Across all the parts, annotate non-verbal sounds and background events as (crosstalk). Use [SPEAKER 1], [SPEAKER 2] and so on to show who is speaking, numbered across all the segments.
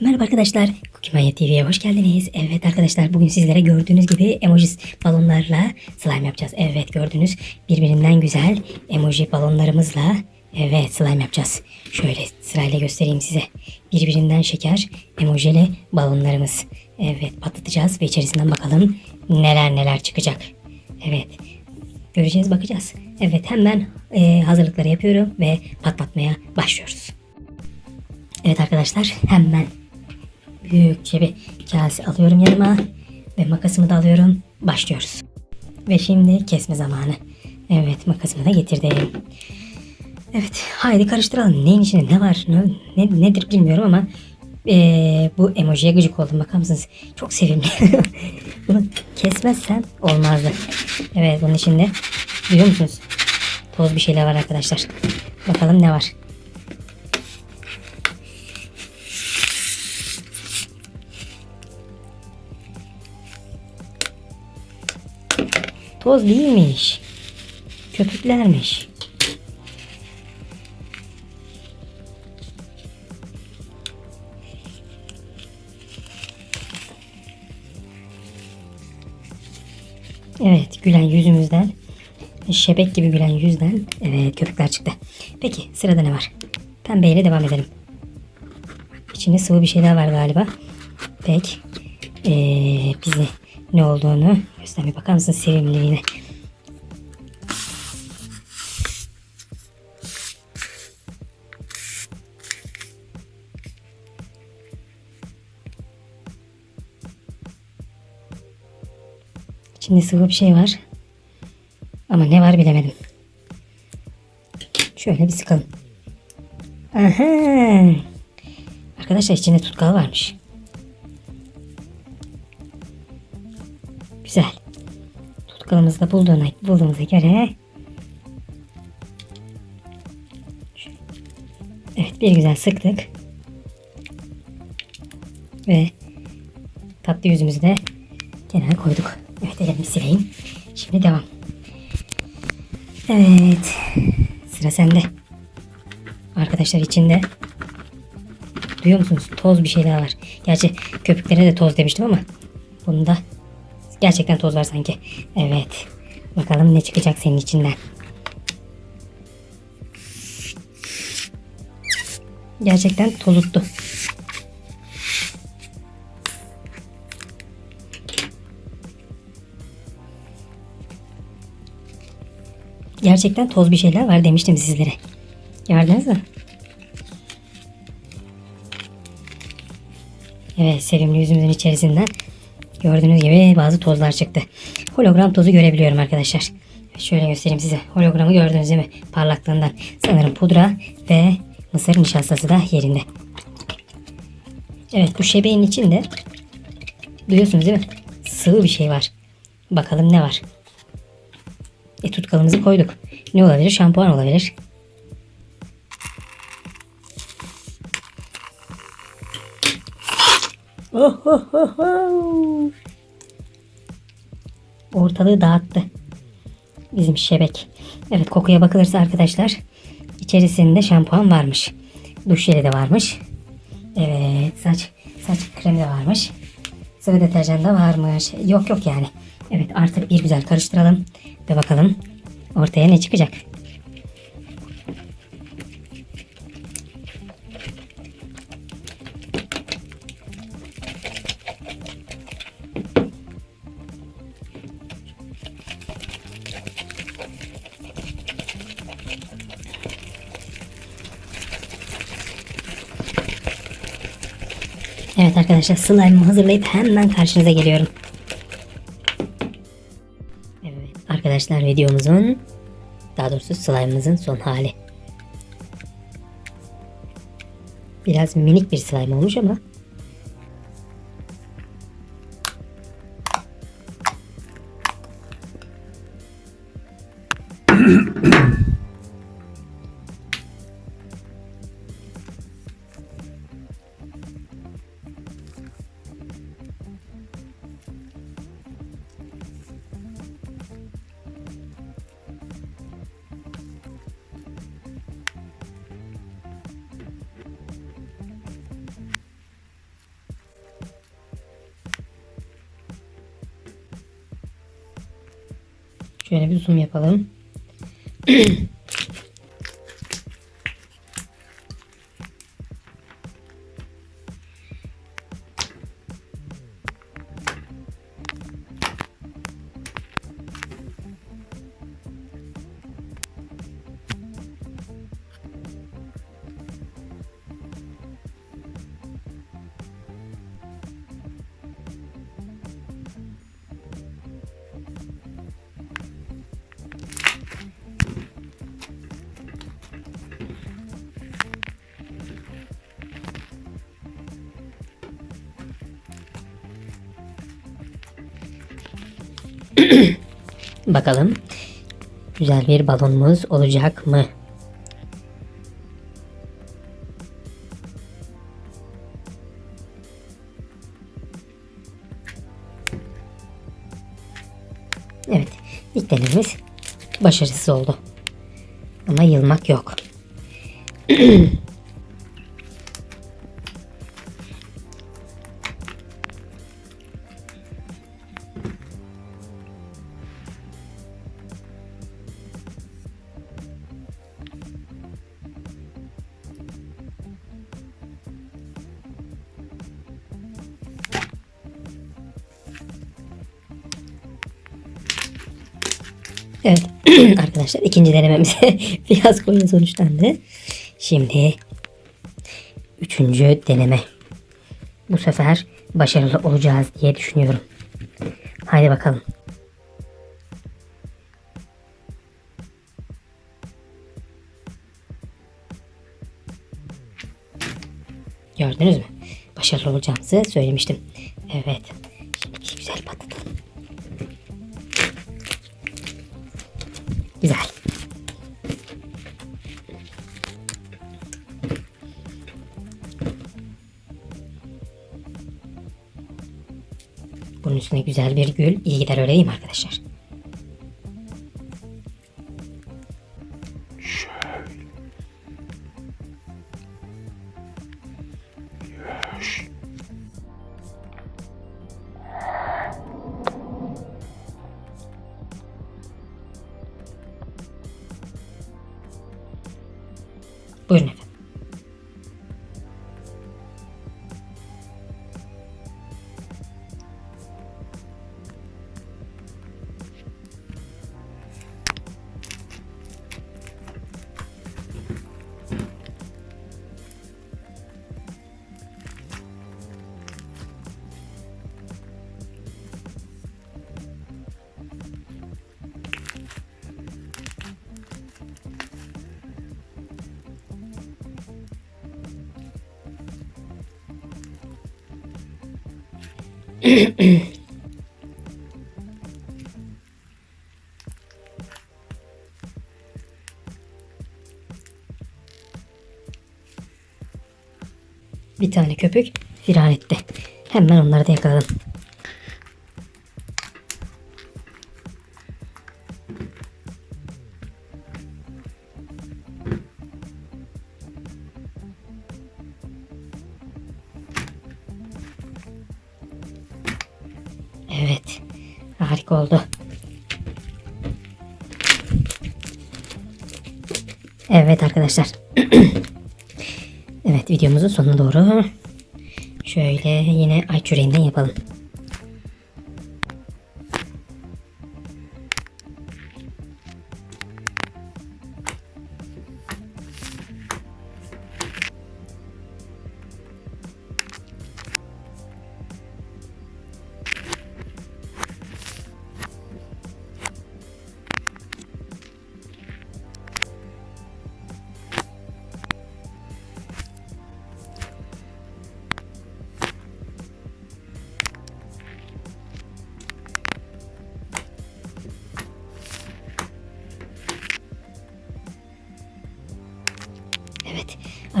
[SPEAKER 1] Merhaba arkadaşlar, Kukimanya TV'ye hoş geldiniz. Evet arkadaşlar bugün sizlere gördüğünüz gibi emojis balonlarla slime yapacağız. Evet gördüğünüz birbirinden güzel emoji balonlarımızla evet slime yapacağız. Şöyle sırayla göstereyim size. Birbirinden şeker emojili balonlarımız. Evet patlatacağız ve içerisinden bakalım neler neler çıkacak. Evet göreceğiz bakacağız. Evet hemen e, hazırlıkları yapıyorum ve patlatmaya başlıyoruz. Evet arkadaşlar hemen büyükçe bir kase alıyorum yanıma ve makasımı da alıyorum. Başlıyoruz. Ve şimdi kesme zamanı. Evet makasımı da getirdim. Evet haydi karıştıralım. Neyin içinde ne var ne, ne- nedir bilmiyorum ama eee, bu emojiye gıcık oldum bakar mısınız? Çok sevimli. (laughs) Bunu kesmezsem olmazdı. Evet bunun içinde duyuyor musunuz? Toz bir şeyler var arkadaşlar. Bakalım ne var. Toz değilmiş. Köpüklermiş. Evet gülen yüzümüzden şebek gibi gülen yüzden evet köpükler çıktı. Peki sırada ne var? Pembeyle devam edelim. İçinde sıvı bir şeyler var galiba. Pek ee, bize ne olduğunu göstermeye bakar mısın sevimliliğine. İçinde sıvı bir şey var. Ama ne var bilemedim. Şöyle bir sıkalım. Aha. Arkadaşlar içinde tutkal varmış. Tutkalımızı da bulduğuna, bulduğumuza göre Evet bir güzel sıktık. Ve tatlı yüzümüzü de kenara koyduk. Evet elimi sileyim. Şimdi devam. Evet. Sıra sende. Arkadaşlar içinde duyuyor musunuz? Toz bir şeyler var. Gerçi köpüklere de toz demiştim ama bunda gerçekten toz var sanki. Evet. Bakalım ne çıkacak senin içinden. Gerçekten tozuttu. Gerçekten toz bir şeyler var demiştim sizlere. Gördünüz mü? Evet sevimli yüzümüzün içerisinden gördüğünüz gibi bazı tozlar çıktı. Hologram tozu görebiliyorum arkadaşlar. Şöyle göstereyim size. Hologramı gördünüz değil mi? Parlaklığından. Sanırım pudra ve mısır nişastası da yerinde. Evet bu şebeğin içinde duyuyorsunuz değil mi? Sığ bir şey var. Bakalım ne var. E tutkalımızı koyduk. Ne olabilir? Şampuan olabilir. Ortalığı dağıttı. Bizim şebek. Evet kokuya bakılırsa arkadaşlar içerisinde şampuan varmış. Duş jeli de varmış. Evet saç saç kremi de varmış. Sıvı deterjan da varmış. Yok yok yani. Evet artık bir güzel karıştıralım ve bakalım ortaya ne çıkacak. Evet arkadaşlar slime'ımı hazırlayıp hemen karşınıza geliyorum. Evet arkadaşlar videomuzun daha doğrusu slime'ımızın son hali. Biraz minik bir slime olmuş ama Şöyle bir zoom yapalım. (clears throat) (clears throat) Bakalım güzel bir balonumuz olacak mı? Evet, ilk denememiz başarısız oldu. Ama yılmak yok. (clears throat) arkadaşlar ikinci denememize fiyaskoyla (laughs) sonuçlandı. Şimdi üçüncü deneme. Bu sefer başarılı olacağız diye düşünüyorum. Haydi bakalım. Gördünüz mü? Başarılı olacağımızı söylemiştim. Evet. Şimdi güzel patlatalım. Üstüne güzel bir gül iyi gider öyle değil mi arkadaşlar? Buyurun efendim. Bir tane köpük firar etti. Hemen onları da yakaladım. Oldu. Evet arkadaşlar. (clears throat) evet videomuzun sonuna doğru şöyle yine ay çöreğinden yapalım.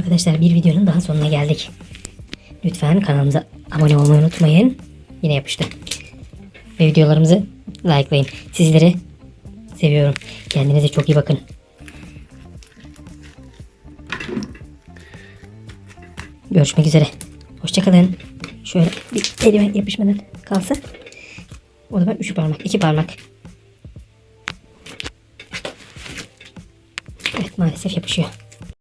[SPEAKER 1] Arkadaşlar bir videonun daha sonuna geldik. Lütfen kanalımıza abone olmayı unutmayın. Yine yapıştı. Ve videolarımızı likelayın. Sizleri seviyorum. Kendinize çok iyi bakın. Görüşmek üzere. Hoşçakalın. Şöyle bir elime yapışmadan kalsın. O zaman üç parmak, iki parmak. Evet maalesef yapışıyor.